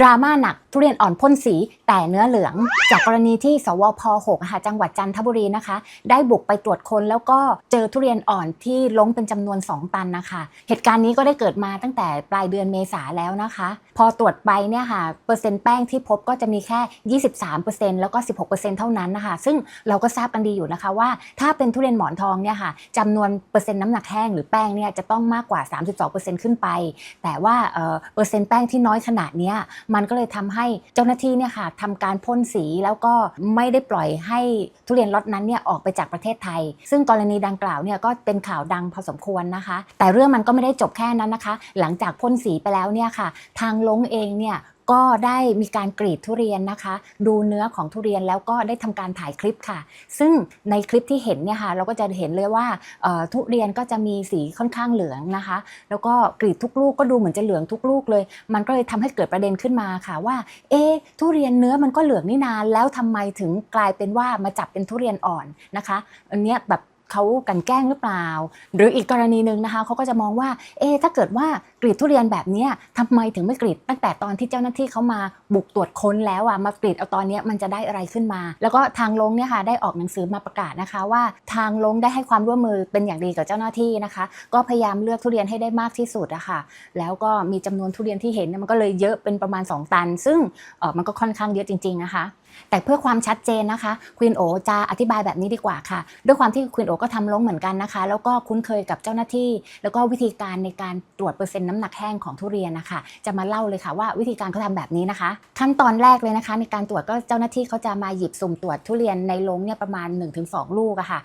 ดราม่าหนัก ทุเรียนอ่อนพ่นสีแต่เนื้อเหลือง จากกรณีที่สวพ6อะค่ะจังหวัดจันทบุรีนะคะ ได้บุกไปตรวจค้นแล้วก็เจอทุเรียนอ่อนที่ล้มเป็นจำนวน 2 ตันนะคะ เหตุการณ์นี้ก็ได้เกิดมาตั้งแต่ปลายเดือนเมษาแล้วนะคะ พอตรวจไปเนี่ยค่ะเปอร์เซ็นต์แป้งที่พบก็จะมีแค่ 23%แล้วก็ 16%เท่านั้นนะคะ ซึ่งเราก็ทราบกันดีอยู่นะคะว่า ถ้าเป็นทุเรียนหมอนทองเนี่ยค่ะจำนวนเปอร์เซ็นต์น้ำหนักแห้งหรือแป้งเนี่ยจะต้องมากกว่า 32%ขึ้นไป แต่ว่าเอ่อเปอร์เซ็นต์แป้งที่น้อยขนาดนี้มันก็เลยทำให้เจ้าหน้าที่เนี่ยค่ะทำการพ่นสีแล้วก็ไม่ได้ปล่อยให้ทุเรียนล็อตนั้นเนี่ยออกไปจากประเทศไทย ซึ่งกรณีดังกล่าวเนี่ยก็เป็นข่าวดังพอสมควรนะคะ แต่เรื่องมันก็ไม่ได้จบแค่นั้นนะคะ หลังจากพ่นสีไปแล้วเนี่ยค่ะ ทางลงเองเนี่ย ก็ได้มีการกรีดทุเรียนนะคะ ดูเนื้อของทุเรียนแล้วก็ได้ทำการถ่ายคลิปค่ะ ซึ่งในคลิปที่เห็นเนี่ยค่ะเราก็จะเห็นเลยว่าทุเรียนก็จะมีสีค่อนข้างเหลืองนะคะ แล้วก็กรีดทุกลูกก็ดูเหมือนจะเหลืองทุกลูกเลย มันก็เลยทำให้เกิดประเด็นขึ้นมาค่ะว่า เอ๊ทุเรียนเนื้อมันก็เหลืองนี่นานแล้วทำไมถึงกลายเป็นว่ามาจับเป็นทุเรียนอ่อนนะคะ อันเนี้ยแบบ เขากันแกล้งหรือเปล่า หรืออีกกรณีหนึ่งนะคะเขาก็จะมองว่า เอ๊ถ้าเกิดว่ากรีดทุเรียนแบบนี้ยทำไมถึงไม่กรีดตั้งแต่ตอนที่เจ้าหน้าที่เขามาบุกตรวจค้นแล้วอะมากรีดเอาตอนนี้มันจะได้อะไรขึ้นมา แล้วก็ทางลงเนี่ยค่ะได้ออกหนังสือมาประกาศนะคะว่า ทางลงได้ให้ความร่วมมือเป็นอย่างดีกับเจ้าหน้าที่นะคะ ก็พยายามเลือกทุเรียนให้ได้มากที่สุดอะค่ะแล้วก็มีจำนวนทุเรียนที่เห็นมันก็เลยเยอะเป็นประมาณ 2 ตัน ซึ่งเออมันก็ค่อนข้างเยอะจริงๆนะคะแต่เพื่อความชัดเจนนะคะควีนโอจะอธิบายแบบนี้ดีกว่าค่ะ ด้วยความที่ควีนโอก็ทำลงเหมือนกันนะคะ แล้วก็คุ้นเคยกับเจ้าหน้าที่ แล้วก็วิธีการในการตรวจเปอร์เซ็นต์น้ำหนักแห้งของทุเรียนนะคะ จะมาเล่าเลยค่ะว่าวิธีการเขาทำแบบนี้นะคะ ขั้นตอนแรกเลยนะคะ ในการตรวจก็เจ้าหน้าที่เขาจะมาหยิบสุ่มตรวจทุเรียนในลงเนี่ยประมาณ 1-2 ลูกอะค่ะ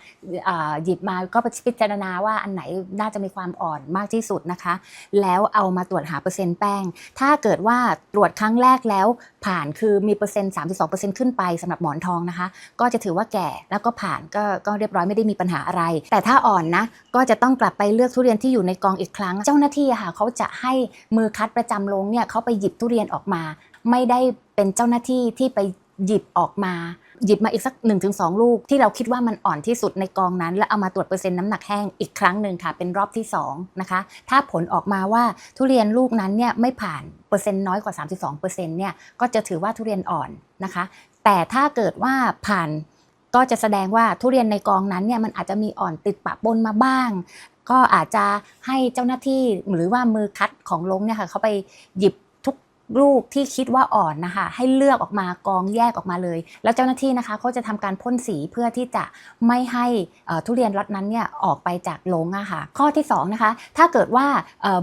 เอ่อหยิบมาก็พิจารณาว่าอันไหนน่าจะมีความอ่อนมากที่สุดนะคะ แล้วเอามาตรวจหาเปอร์เซ็นต์แป้ง ถ้าเกิดว่าตรวจครั้งแรกแล้วผ่านคือมีเปอร์เซ็นต์32%ขึ้นไปสำหรับหมอนทองนะคะ ก็จะถือว่าแก่แล้วก็ผ่านก็ก็เรียบร้อยไม่ได้มีปัญหาอะไร แต่ถ้าอ่อนนะก็จะต้องกลับไปเลือกทุเรียนที่อยู่ในกองอีกครั้ง เจ้าหน้าที่ค่ะเขาจะให้มือคัดประจำลงเนี่ยเขาไปหยิบทุเรียนออกมา ไม่ได้เป็นเจ้าหน้าที่ที่ไปหยิบออกมา หยิบมาอีกสัก 1-2 ลูก ที่เราคิดว่ามันอ่อนที่สุดในกองนั้น แล้วเอามาตรวจเปอร์เซ็นต์น้ำหนักแห้งอีกครั้งหนึ่งค่ะเป็นรอบที่2นะคะถ้าผลออกมาว่าทุเรียนลูกนั้นเนี่ยไม่ผ่านเปอร์เซ็นต์น้อยกว่า 32%เนี่ยก็จะถือว่าทุเรียนอ่อนนะคะ แต่ถ้าเกิดว่าผ่านก็จะแสดงว่าทุเรียนในกองนั้นเนี่ยมันอาจจะมีอ่อนติดปะปนมาบ้าง ก็อาจจะให้เจ้าหน้าที่หรือว่ามือคัดของลงเนี่ยค่ะเขาไปหยิบ ลูกที่คิดว่าอ่อนนะคะให้เลือกออกมากองแยกออกมาเลย แล้วเจ้าหน้าที่นะคะเขาจะทำการพ่นสีเพื่อที่จะไม่ให้ทุเรียนล็อตนั้นเนี่ยออกไปจากลงอะค่ะข้อที่สองนะคะถ้าเกิดว่า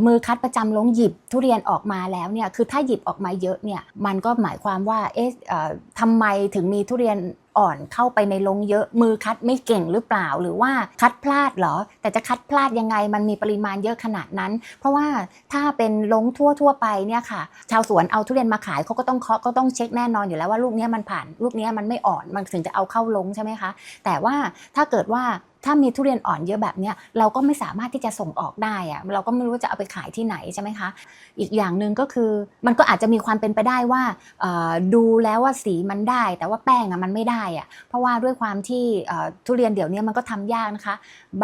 มือคัดประจำลงหยิบทุเรียนออกมาแล้วเนี่ยคือถ้าหยิบออกมาเยอะเนี่ยมันก็หมายความว่าเอ๊ะเอ่อทำไมถึงมีทุเรียนอ่อนเข้าไปในลงเยอะมือคัดไม่เก่งหรือเปล่าหรือว่าคัดพลาดเหรอ แต่จะคัดพลาดยังไงมันมีปริมาณเยอะขนาดนั้น เพราะว่าถ้าเป็นลงทั่วทั่วไปเนี่ยค่ะ ชาวสวนเอาทุเรียนมาขายเขาก็ต้องเคาะก็ต้องเช็คแน่นอนอยู่แล้วว่าลูกเนี้ยมันผ่านลูกเนี้ยมันไม่อ่อนมันถึงจะเอาเข้าลงใช่ไหมคะ แต่ว่าถ้าเกิดว่า ถ้ามีทุเรียนอ่อนเยอะแบบเนี้ยเราก็ไม่สามารถที่จะส่งออกได้อะเราก็ไม่รู้จะเอาไปขายที่ไหนใช่ไหมคะ อีกอย่างหนึ่งก็คือมันก็อาจจะมีความเป็นไปได้ว่าดูแล้วว่าสีมันได้ แต่ว่าแป้งอะมันไม่ได้อะเพราะว่าด้วยความที่ทุเรียนเดี๋ยวนี้มันก็ทำยากนะคะ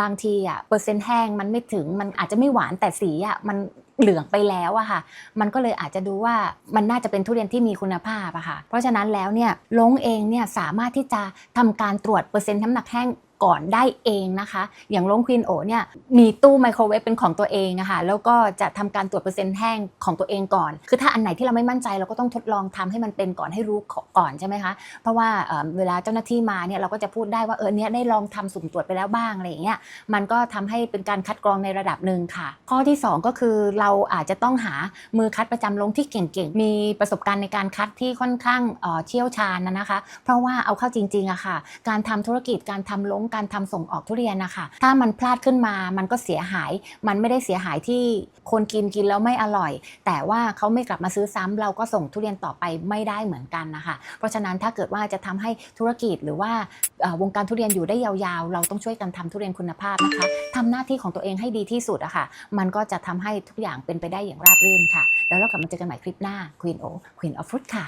บางทีอะเปอร์เซ็นต์แห้งมันไม่ถึงมันอาจจะไม่หวานแต่สีอะมันเหลืองไปแล้วอะค่ะ มันก็เลยอาจจะดูว่ามันน่าจะเป็นทุเรียนที่มีคุณภาพอะค่ะ เพราะฉะนั้นแล้วเนี่ยลงเองเนี่ยสามารถที่จะทำการตรวจเปอร์เซ็นต์น้ำหนักแห้ง ก่อนได้เองนะคะ อย่างลงควีนโอเนี่ยมีตู้ไมโครเวฟเป็นของตัวเองอะค่ะแล้วก็จะทำการตรวจเปอร์เซ็นต์แห้งของตัวเองก่อน คือถ้าอันไหนที่เราไม่มั่นใจเราก็ต้องทดลองทำให้มันเป็นก่อนให้รู้ก่อนใช่ไหมคะ เพราะว่าเเวลาเจ้าหน้าที่มาเนี่ยเราก็จะพูดได้ว่าเออเนี้ยได้ลองทำสุ่มตรวจไปแล้วบ้างอะไรอย่างเงี้ย มันก็ทำให้เป็นการคัดกรองในระดับหนึ่งค่ะ ข้อที่ 2 ก็คือเราอาจจะต้องหามือคัดประจำลงที่เก่งๆ มีประสบการณ์ในการคัดที่ค่อนข้างเออเชี่ยวชาญนะนะคะ เพราะว่าเอาเข้าจริงๆอะค่ะ การทำธุรกิจการทำลงการทำส่งออกทุเรียนนะคะถ้ามันพลาดขึ้นมามันก็เสียหาย มันไม่ได้เสียหายที่คนกินกินแล้วไม่อร่อย แต่ว่าเขาไม่กลับมาซื้อซ้ำเราก็ส่งทุเรียนต่อไปไม่ได้เหมือนกันนะคะเพราะฉะนั้นถ้าเกิดว่าจะทำให้ธุรกิจหรือว่าวงการทุเรียนอยู่ได้ยาวๆ เราต้องช่วยกันทำทุเรียนคุณภาพนะคะทำหน้าที่ของตัวเองให้ดีที่สุดอะค่ะ มันก็จะทำให้ทุกอย่างเป็นไปได้อย่างราบรื่นค่ะ แล้วเรากลับมาเจอกันใหม่คลิปหน้า Queen O Queen of Fruit ค่ะ